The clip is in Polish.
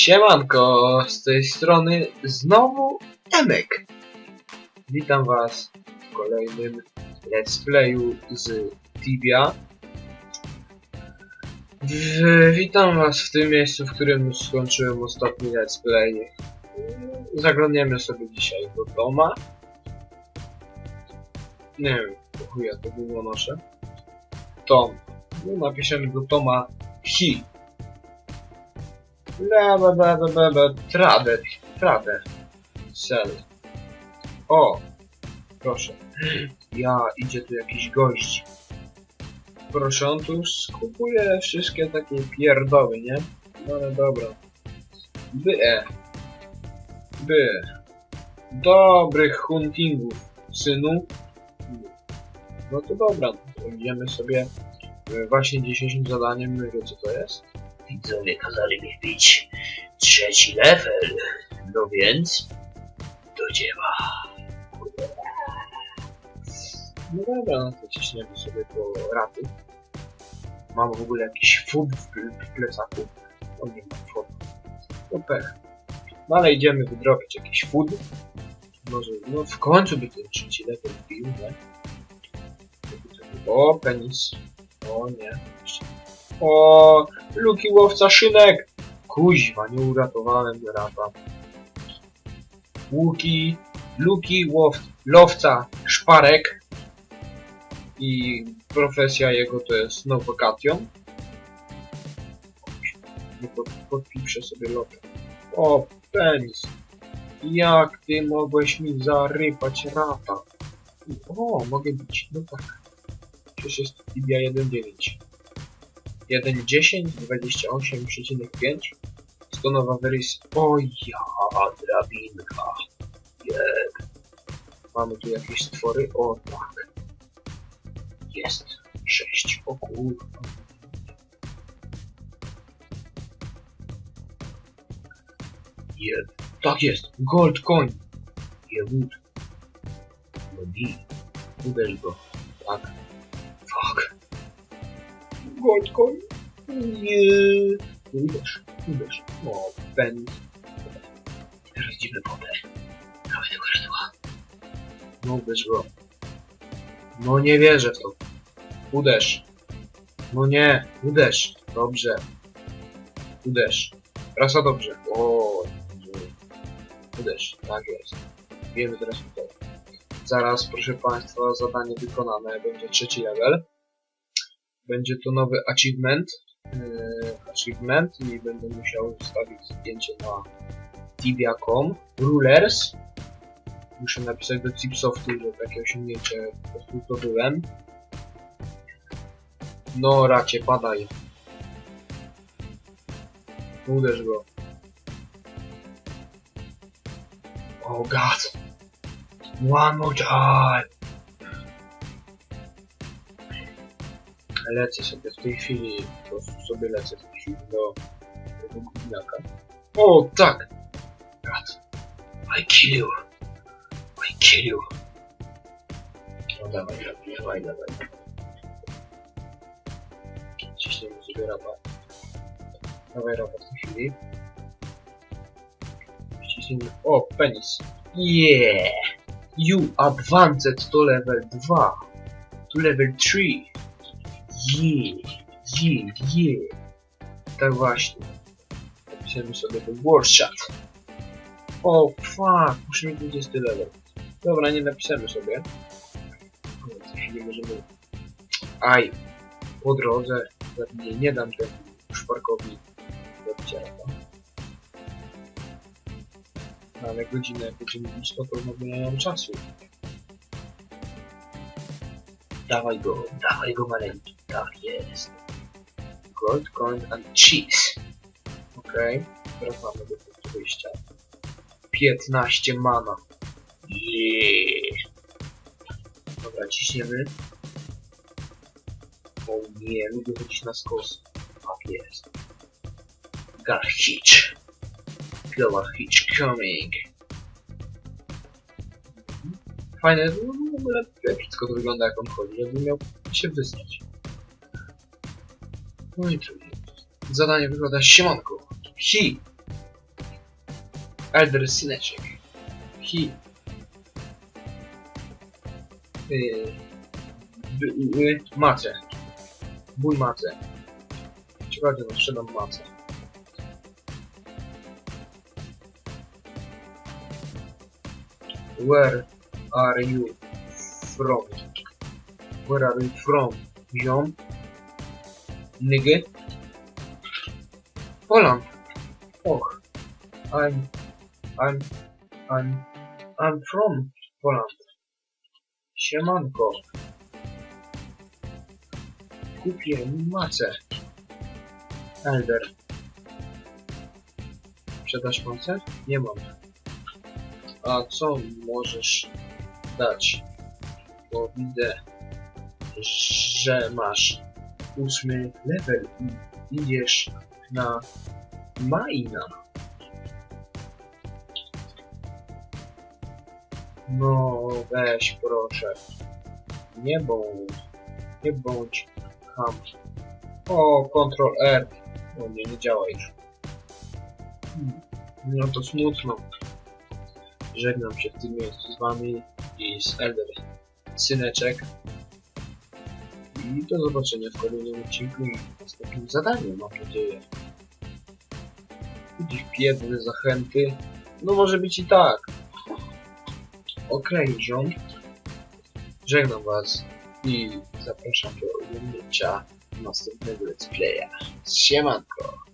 Siemanko, z tej strony znowu Emek. Witam was w kolejnym let's playu z Tibia. W, witam was w tym miejscu, w którym skończyłem ostatni let's play. Zaglądniemy sobie dzisiaj do doma. Nie wiem, chuja to było nasze. Tom. No, napiszemy do Toma Hill. Bla bla bla bla bla bla Tradę, tradę. Sel. O! Proszę. Ja, idzie tu jakiś gość. Proszę, on tu skupuje wszystkie takie pierdoły, nie? No ale dobra. By. e. By. Dobrych huntingów, synu. No to dobra, idziemy sobie e, właśnie dzisiejszym zadaniem, wiecie co to jest? Widzowie kazali mi wbić trzeci level. No więc do dzieła. No dobra, no to ciśniemy sobie po raty. Mam w ogóle jakiś food w, ple- w plecaku. O nie mam food. No pech. No ale idziemy wydrobić jakiś food. Może, no w końcu by ten trzeci level wbił, nie? O, penis. O nie. Jeszcze. O, Luki łowca szynek! Kuźwa, nie uratowałem rata. Łuki, Luki łow, lowca szparek i profesja jego to jest nowokation. Podpiszę sobie lotę. O, penis. Jak ty mogłeś mi zarypać rata? O, mogę bić. No tak. Przecież jest Tibia 1.9. 1.10, 28,5. Stonowa wersja. O ja, drabinka. Jeb. Mamy tu jakieś stwory. O tak. Jest. Sześć. O kurwa. Jeb. Tak jest. Gold coin. Jebut. No bi. Uderz go. Tak. Fuck. Gold coin. Nie. Uderz. Uderz. O, pen. Teraz idziemy potem. Dawaj tego gardła. No uderz go. No nie wierzę w to. Uderz. No nie, uderz. Dobrze. Uderz. Rasa dobrze. O, nie. Uderz. Tak jest. Wiemy teraz tutaj. Zaraz, proszę Państwa, zadanie wykonane. Będzie trzeci level. Będzie to nowy achievement. Yy, achievement i będę musiał wstawić zdjęcie na tibia.com. Rulers muszę napisać do Chipsoftu, że takie osiągnięcie po prostu zdobyłem. No racie, padaj. Uderz go. Oh god. One more time. Lecę sobie w tej chwili, po prostu sobie lecę w tej chwili do tego gówniaka. O, tak! God. I kill you. I kill you. No dawaj, dawaj, dawaj, dawaj. Ciśniemy sobie rabat. Dawaj rabat w tej chwili. Ciśniemy... O, penis. Yeah! You advanced to level 2. To level 3. Yeah! Yeah, yeah. Tak właśnie. Napiszemy sobie ten workshop. O, fuck, muszę mieć 20 level. Dobra, nie napiszemy sobie. Chwili możemy... Aj! Po drodze zabiję, nie dam temu szparkowi rata. No, ale godzinę jak będziemy bić, to pewno nie mam czasu. Dawaj go, dawaj go maleńki. Tak jest. Gold, coin and cheese. Okej, teraz mamy do punktu wyjścia. 15 mana. Yeah. Dobra, ciśniemy. O nie, lubię chodzić na skos. Tak jest. Got hitch. Got hitch coming. Fajne, no w ogóle epicko to wygląda jak on chodzi, jakby miał się wystać. Zadanie wygląda siemanko. Hi! Elder Syneczek. Hi. Yy, yy, macę. Bój macę. Ciekawe, no sprzedam macę. Where are you from? Where are you from? Ziom? Niggy? Poland. Och. I'm... I'm... I'm... I'm from Poland. Siemanko. Kupię macę. Elder. Sprzedasz macę? Nie mam. A co możesz dać? Bo widzę, że masz ósmy level i idziesz na Maina. No weź proszę. Nie bądź. Nie bądź ham. O, Ctrl R. O nie, nie działa już. Hmm. No to smutno. Żegnam się w tym miejscu z wami i z Elder Syneczek. I do zobaczenia w kolejnym odcinku i następnym zadaniu, mam nadzieję. Jakieś biedne zachęty. No może być i tak. Okej, rząd. Żegnam was i zapraszam do oglądnięcia następnego let's playa. Siemanko!